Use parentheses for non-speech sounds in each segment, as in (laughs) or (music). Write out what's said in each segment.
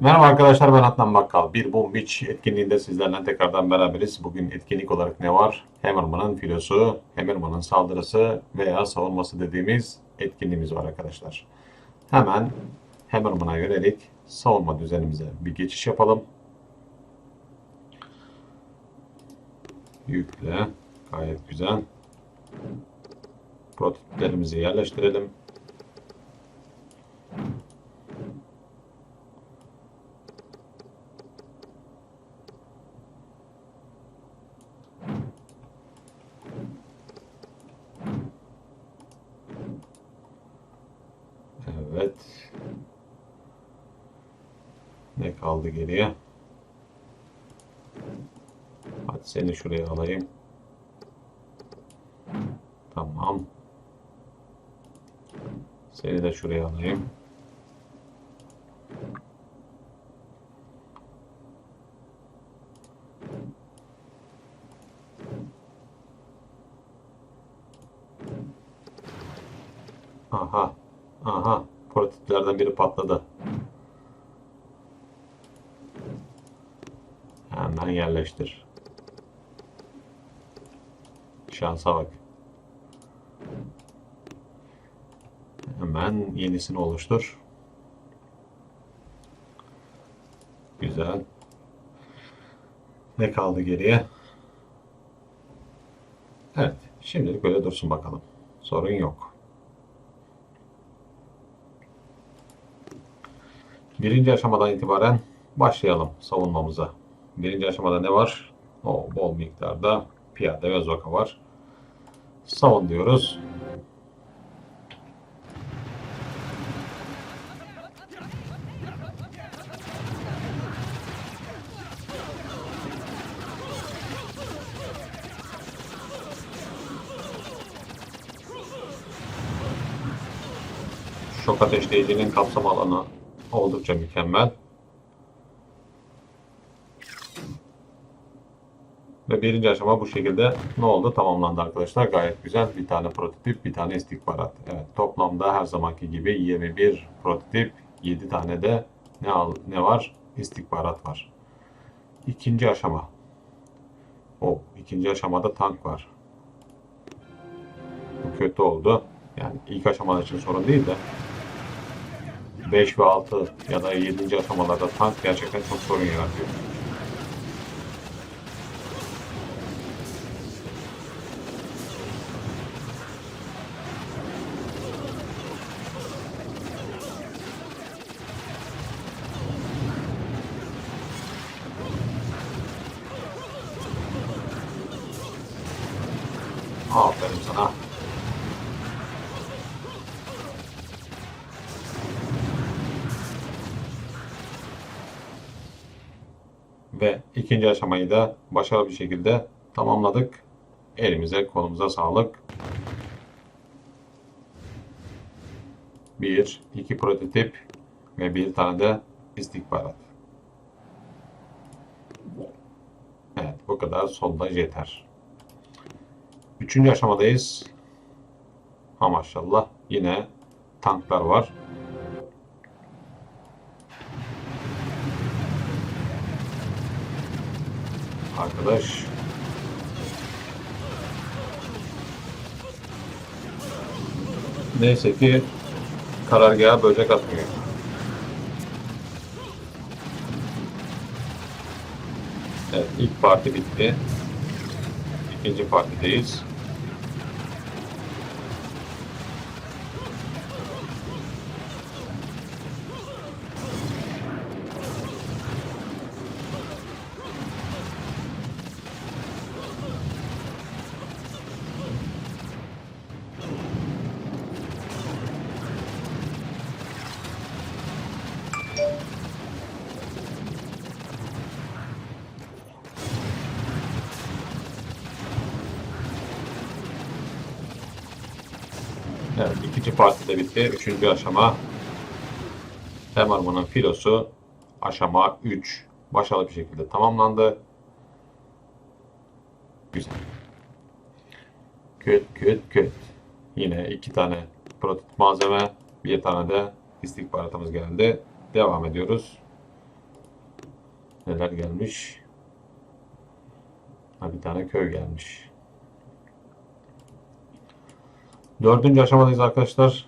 Merhaba arkadaşlar ben Adnan Bakkal. Bir Boom Beach etkinliğinde sizlerle tekrardan beraberiz. Bugün etkinlik olarak ne var? Hammerman'ın filosu, Hammerman'ın saldırısı veya savunması dediğimiz etkinliğimiz var arkadaşlar. Hemen Hammerman'a yönelik savunma düzenimize bir geçiş yapalım. Yükle. Gayet güzel. Prototiplerimizi yerleştirelim. Evet. Ne kaldı geriye? Hadi seni şuraya alayım. Tamam. Seni de şuraya alayım. Aha. Aha. Prototiplerden biri patladı. Hemen yerleştir. Şansa bak. Hemen yenisini oluştur. Güzel. Ne kaldı geriye? Evet. Şimdilik böyle dursun bakalım. Sorun yok. Birinci aşamadan itibaren başlayalım savunmamıza. Birinci aşamada ne var? O bol miktarda piyade ve zoka var. Savun diyoruz. Şok ateşleyicinin kapsam alanı oldukça mükemmel. Ve birinci aşama bu şekilde ne oldu? Tamamlandı arkadaşlar. Gayet güzel. Bir tane prototip, bir tane istihbarat. Evet, toplamda her zamanki gibi 21 prototip, 7 tane de ne, al, ne var? İstihbarat var. İkinci aşama. O ikinci aşamada tank var. Bu kötü oldu. Yani ilk aşamalar için sorun değil de 5 ve 6 ya da 7. aşamalarda tank gerçekten çok sorun yaratıyor. Aferin sana. Ve ikinci aşamayı da başarılı bir şekilde tamamladık. Elimize kolumuza sağlık. Bir, iki prototip ve bir tane de istihbarat. Evet bu kadar sondaj yeter. Üçüncü aşamadayız. Ha maşallah yine tanklar var. Arkadaş Neyse ki karargaha böcek atmıyor. Evet, ilk parti bitti. İkinci partideyiz. Evet, ikinci parti de bitti. Üçüncü aşama Temarman'ın filosu aşama 3 başarılı bir şekilde tamamlandı. Güzel. Köt köt köt. Yine iki tane prototip malzeme, bir tane de istihbaratımız geldi. Devam ediyoruz. Neler gelmiş? Ha, bir tane köy gelmiş. Dördüncü aşamadayız arkadaşlar.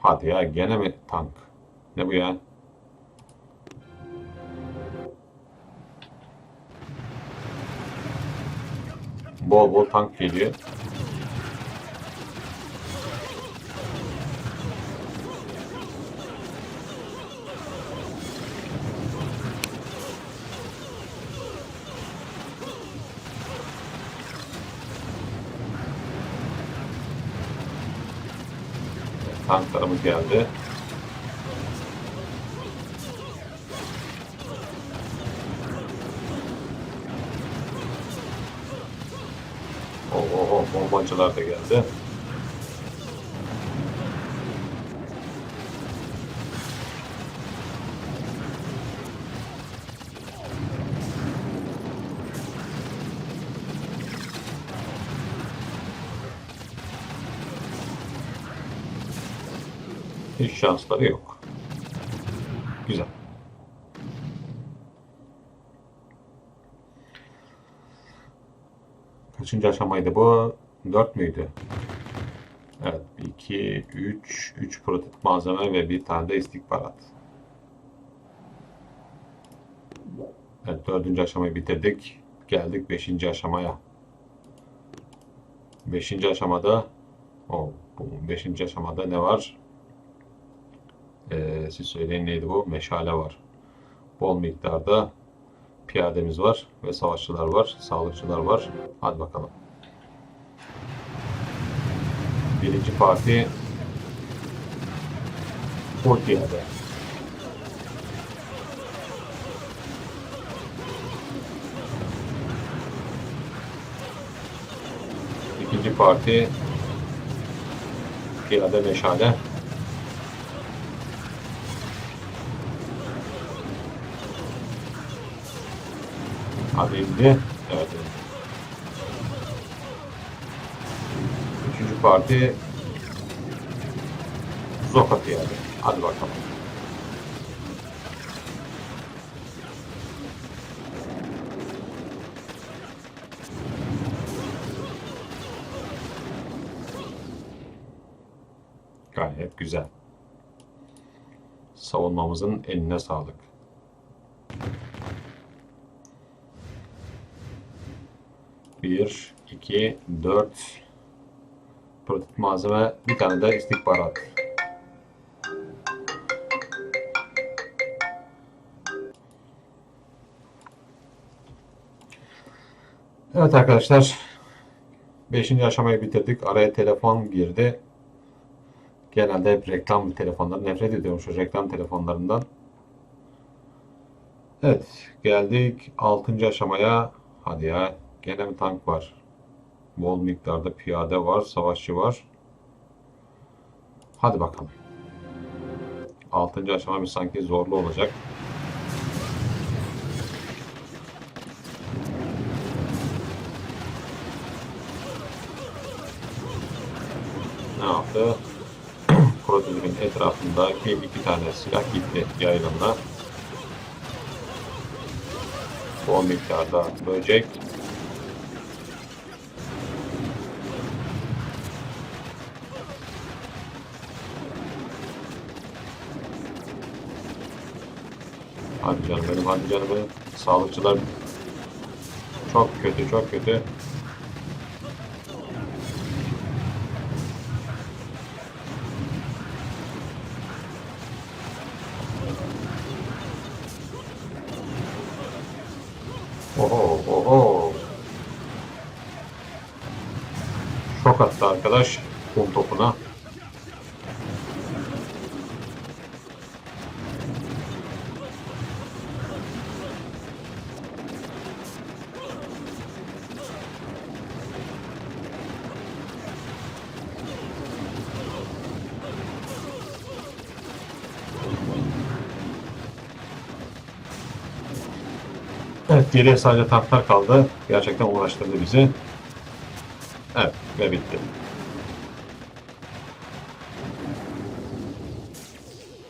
Hadi ya gene mi tank? Ne bu ya? Bol bol tank geliyor. Tanklarımız geldi. Oh, oh, oh, bombacılar da geldi. Hiç şansları yok. Güzel. Kaçıncı aşamaydı bu? 4 müydü? Evet. 2, 3, 3 prototip malzeme ve bir tane de istihbarat. Evet. Dördüncü aşamayı bitirdik. Geldik beşinci aşamaya. Beşinci aşamada o beşinci aşamada ne var? Ee, siz söyleyin neydi bu? Meşale var. Bol miktarda piyademiz var ve savaşçılar var, sağlıkçılar var. Hadi bakalım. Birinci parti full piyade. İkinci parti piyade meşale. İndi. Evet. Üçüncü parti Zoka piyade. Hadi bakalım. Gayet güzel. Savunmamızın eline sağlık. Bir, iki, dört prototip malzeme, bir tane de istihbarat. Evet arkadaşlar, beşinci aşamayı bitirdik. Araya telefon girdi. Genelde hep reklam telefonları nefret ediyorum şu reklam telefonlarından. Evet, geldik 6. aşamaya. Hadi ya, gene bir tank var. Bol miktarda piyade var, savaşçı var. Hadi bakalım. 6. aşama bir sanki zorlu olacak. Ne yaptı? (clears throat) Prototipin etrafındaki iki tane silah gitti yayılımla. Bol miktarda böcek. Hadi canım benim, hadi canım benim. Sağlıkçılar çok kötü, çok kötü. Oho, oho. Şok attı arkadaş kum topuna. Geriye sadece tanklar kaldı. Gerçekten uğraştırdı bizi. Evet, ve bitti.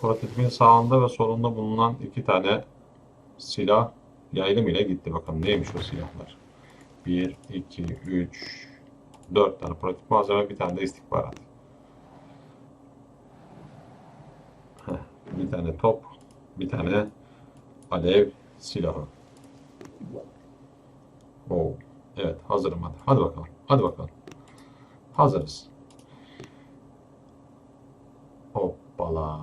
Prototipin sağında ve solunda bulunan iki tane silah yaylım ile gitti. Bakalım neymiş o silahlar. 1, 2, 3, 4 tane pratik malzeme, bir tane de istihbarat. Bir tane top, bir tane alev silahı. Oo. Evet hazırım hadi. Hadi bakalım. Hadi bakalım. Hazırız. Hoppala.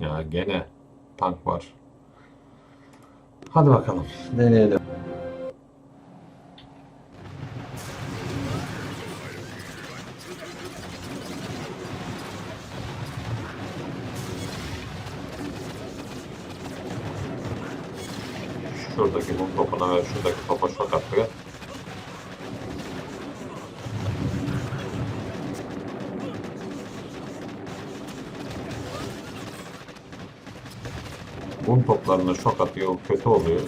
Ya gene tank var. Hadi bakalım. Deneyelim. Şuradaki mum topuna ve şuradaki topa şok attı. Mum toplarına şok atıyor, kötü oluyor.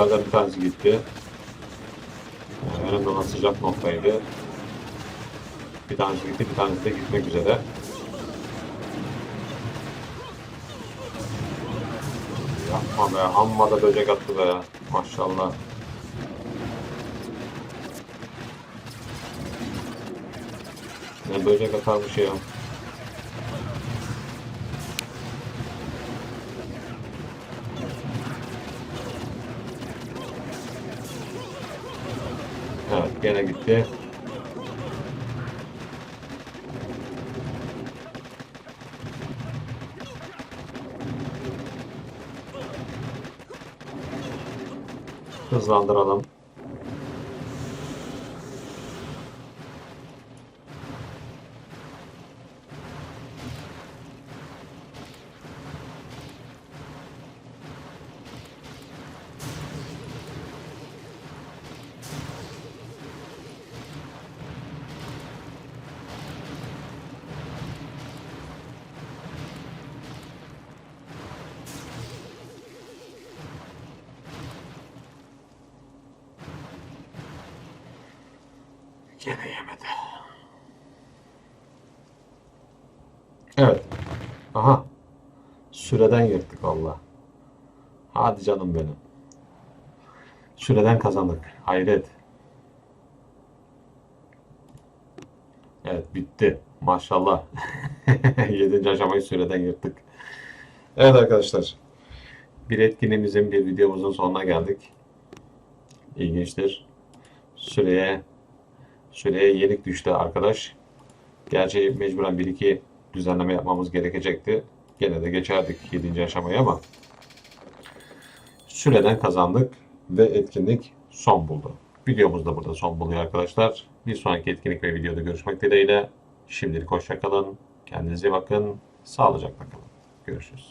Portekal'den bir tanesi gitti. Yani önemli olan sıcak noktaydı. Bir tanesi gitti, bir tanesi de gitmek üzere. Yapma be, amma da böcek attı be. Maşallah. Ne böcek atarmış ya. Evet, gene gitti. Hızlandıralım. Gene yemedi. Evet. Aha. Süreden yırttık valla. Hadi canım benim. Süreden kazandık. Hayret. Evet bitti. Maşallah. (laughs) Yedinci aşamayı süreden yırttık. Evet arkadaşlar. Bir etkinliğimizin, bir videomuzun sonuna geldik. İlginçtir. Süreye Süreye yenik düştü arkadaş. Gerçi mecburen bir iki düzenleme yapmamız gerekecekti. Gene de geçerdik 7. aşamayı ama süreden kazandık ve etkinlik son buldu. Videomuz da burada son buluyor arkadaşlar. Bir sonraki etkinlik ve videoda görüşmek dileğiyle. Şimdilik hoşçakalın. Kendinize bakın. Sağlıcakla kalın. Görüşürüz.